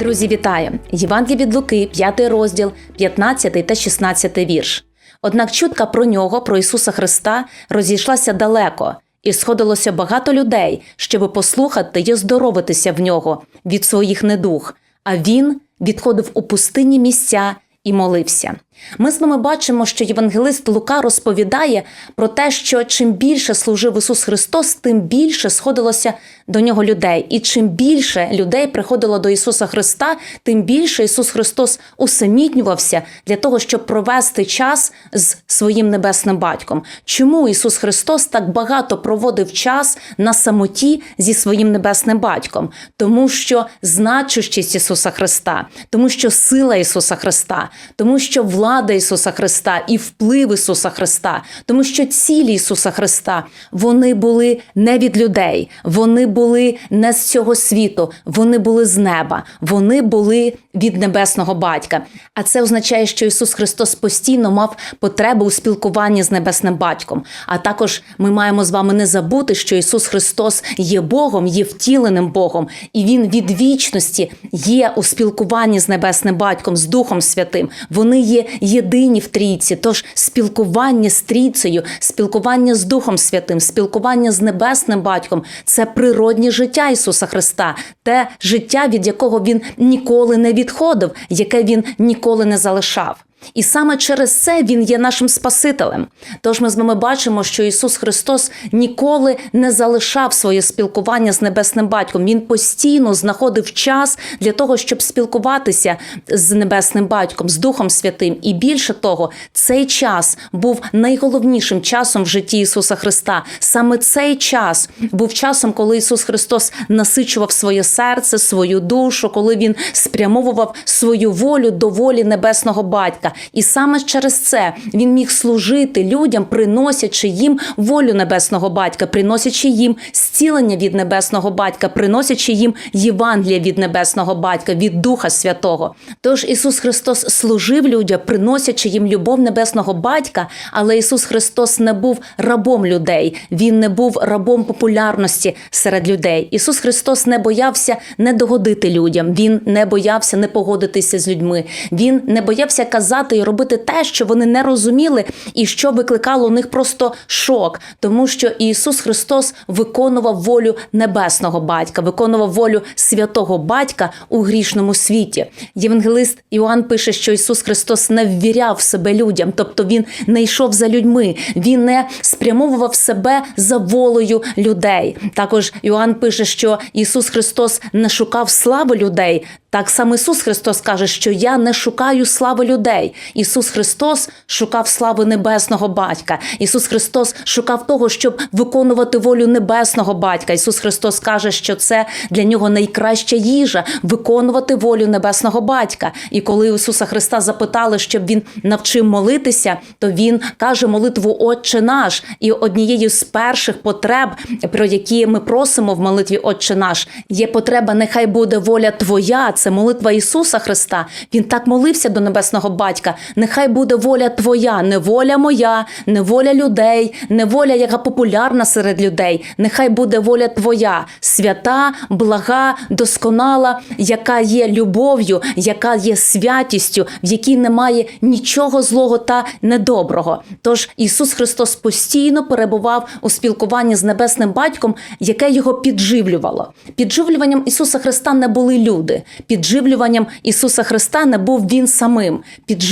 Друзі, вітаю! Євангелій від Луки, 5 розділ, 15 та 16 вірш. Однак чутка про нього, про Ісуса Христа, розійшлася далеко, і сходилося багато людей, щоби послухати й оздоровитися в нього від своїх недуг. А він відходив у пустинні місця і молився. Ми з вами бачимо, що євангелист Лука розповідає про те, що чим більше служив Ісус Христос, тим більше сходилося до нього людей. І чим більше людей приходило до Ісуса Христа, тим більше Ісус Христос усамітнювався для того, щоб провести час з своїм небесним батьком. Чому Ісус Христос так багато проводив час на самоті зі своїм небесним батьком? Тому що значущість Ісуса Христа, тому що сила Ісуса Христа, тому що влада Ісуса Христа і вплив Ісуса Христа, тому що цілі Ісуса Христа вони були не від людей, вони були не з цього світу, вони були з неба, вони були від небесного батька. А це означає, що Ісус Христос постійно мав потребу у спілкуванні з небесним батьком. А також ми маємо з вами не забути, що Ісус Христос є Богом, є втіленим Богом, і Він від вічності є у спілкуванні з небесним батьком, з Духом Святим. Вони є єдині в трійці. Тож спілкування з трійцею, спілкування з Духом Святим, спілкування з небесним батьком це природнє життя Ісуса Христа, те життя, від якого Він ніколи не відходив, яке він ніколи не залишав. І саме через це він є нашим Спасителем. Тож ми з вами бачимо, що Ісус Христос ніколи не залишав своє спілкування з небесним батьком. Він постійно знаходив час для того, щоб спілкуватися з небесним батьком, з Духом Святим. І більше того, цей час був найголовнішим часом в житті Ісуса Христа. Саме цей час був часом, коли Ісус Христос насичував своє серце, свою душу, коли Він спрямовував свою волю до волі небесного батька. І саме через це він міг служити людям, приносячи їм волю небесного батька, приносячи їм зцілення від небесного батька, приносячи їм Євангелія від небесного батька, від Духа Святого. Тож Ісус Христос служив людям, приносячи їм любов небесного батька, але Ісус Христос не був рабом людей, Він не був рабом популярності серед людей. Ісус Христос не боявся не догодити людям, Він не боявся не погодитися з людьми, Він не боявся казати і робити те, що вони не розуміли, і що викликало у них просто шок, тому що Ісус Христос виконував волю небесного батька, виконував волю святого батька у грішному світі. Євангелист Іоанн пише, що Ісус Христос не ввіряв себе людям, тобто Він не йшов за людьми, він не спрямовував себе за волею людей. Також Іоанн пише, що Ісус Христос не шукав слави людей. Так само Ісус Христос каже, що я не шукаю слави людей. Ісус Христос шукав слави небесного батька. Ісус Христос шукав того, щоб виконувати волю небесного батька. Ісус Христос каже, що це для нього найкраща їжа виконувати волю небесного батька. І коли Ісуса Христа запитали, щоб він навчив молитися, то Він каже молитву Отче наш. І однією з перших потреб, про які ми просимо в молитві Отче наш, є потреба, нехай буде воля Твоя це молитва Ісуса Христа. Він так молився до небесного батька. Нехай буде воля Твоя, не воля моя, не воля людей, не воля, яка популярна серед людей. Нехай буде воля Твоя, свята, блага, досконала, яка є любов'ю, яка є святістю, в якій немає нічого злого та недоброго. Тож Ісус Христос постійно перебував у спілкуванні з небесним батьком, яке його підживлювало. Підживлюванням Ісуса Христа не були люди. Підживлюванням Ісуса Христа не був Він самим. Підживлюванням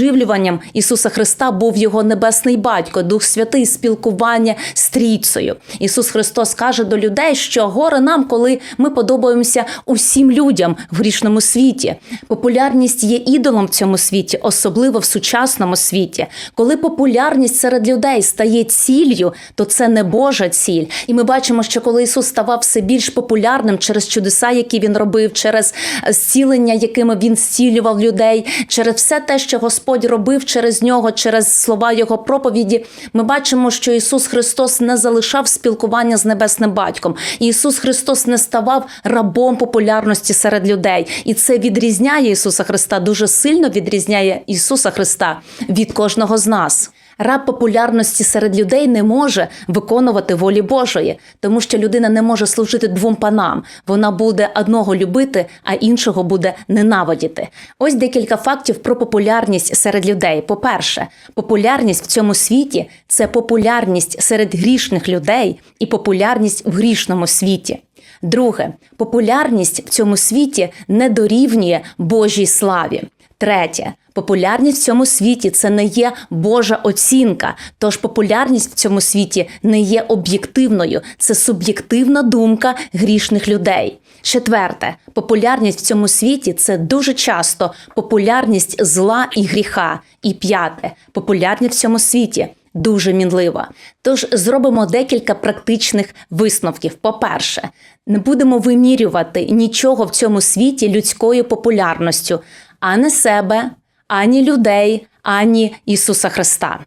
Ісуса Христа був Його небесний батько, Дух Святий, спілкування з трійцею. Ісус Христос каже до людей, що горе нам, коли ми подобаємося усім людям в грішному світі. Популярність є ідолом в цьому світі, особливо в сучасному світі. Коли популярність серед людей стає ціллю, то це не Божа ціль. І ми бачимо, що коли Ісус ставав все більш популярним через чудеса, які він робив, через зцілення, якими він зцілював людей, через все те, що Господь робив через нього, через слова Його проповіді, ми бачимо, що Ісус Христос не залишав спілкування з небесним батьком. Ісус Христос не ставав рабом популярності серед людей, і це відрізняє Ісуса Христа, дуже сильно відрізняє Ісуса Христа від кожного з нас. Раб популярності серед людей не може виконувати волі Божої, тому що людина не може служити двом панам. Вона буде одного любити, а іншого буде ненавидіти. Ось декілька фактів про популярність серед людей. По-перше, популярність в цьому світі це популярність серед грішних людей і популярність в грішному світі. Друге, популярність в цьому світі не дорівнює Божій славі. Третє, популярність в цьому світі це не є Божа оцінка. Тож популярність в цьому світі не є об'єктивною, це суб'єктивна думка грішних людей. Четверте, популярність в цьому світі це дуже часто популярність зла і гріха. І п'яте, популярність в цьому світі дуже мінлива. Тож зробимо декілька практичних висновків. По-перше, не будемо вимірювати нічого в цьому світі людською популярністю, ані себе, ані людей, ані Ісуса Христа.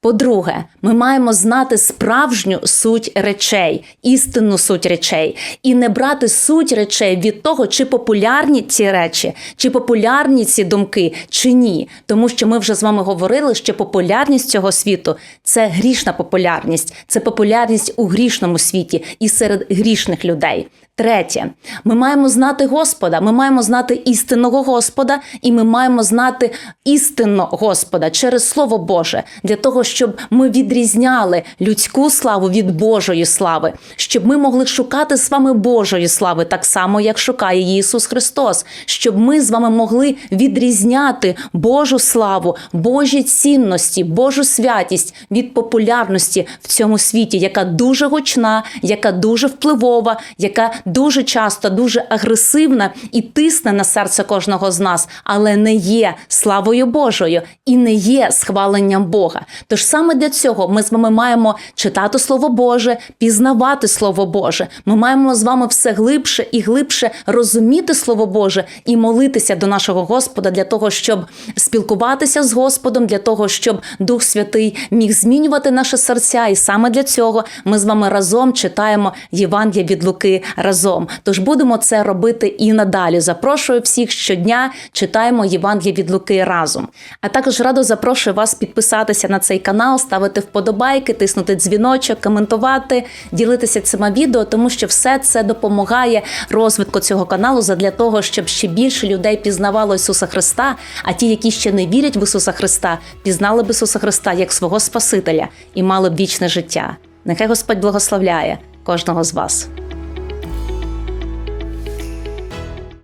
По-друге, ми маємо знати справжню суть речей, істинну суть речей, і не брати суть речей від того, чи популярні ці речі, чи популярні ці думки, чи ні. Тому що ми вже з вами говорили, що популярність цього світу це грішна популярність, це популярність у грішному світі і серед грішних людей. Третє, ми маємо знати Господа, ми маємо знати істинного Господа, і ми маємо знати істинно Господа через Слово Боже, для того, щоб ми відрізняли людську славу від Божої слави, щоб ми могли шукати з вами Божої слави, так само як шукає Ісус Христос, щоб ми з вами могли відрізняти Божу славу, Божі цінності, Божу святість від популярності в цьому світі, яка дуже гучна, яка дуже впливова, яка дуже часто дуже агресивна і тисне на серце кожного з нас, але не є славою Божою і не є схваленням Бога. Тож саме для цього ми з вами маємо читати Слово Боже, пізнавати Слово Боже. Ми маємо з вами все глибше і глибше розуміти Слово Боже і молитися до нашого Господа для того, щоб спілкуватися з Господом, для того, щоб Дух Святий міг змінювати наше серця. І саме для цього ми з вами разом читаємо Євангелія від Луки разом. Тож будемо це робити і надалі. Запрошую всіх щодня, читаємо Євангелія від Луки разом. А також радо запрошую вас підписатися на цей канал, ставити вподобайки, тиснути дзвіночок, коментувати, ділитися цими відео, тому що все це допомагає розвитку цього каналу задля того, щоб ще більше людей пізнавало Ісуса Христа, а ті, які ще не вірять в Ісуса Христа, пізнали б Ісуса Христа як свого Спасителя і мали б вічне життя. Нехай Господь благословляє кожного з вас.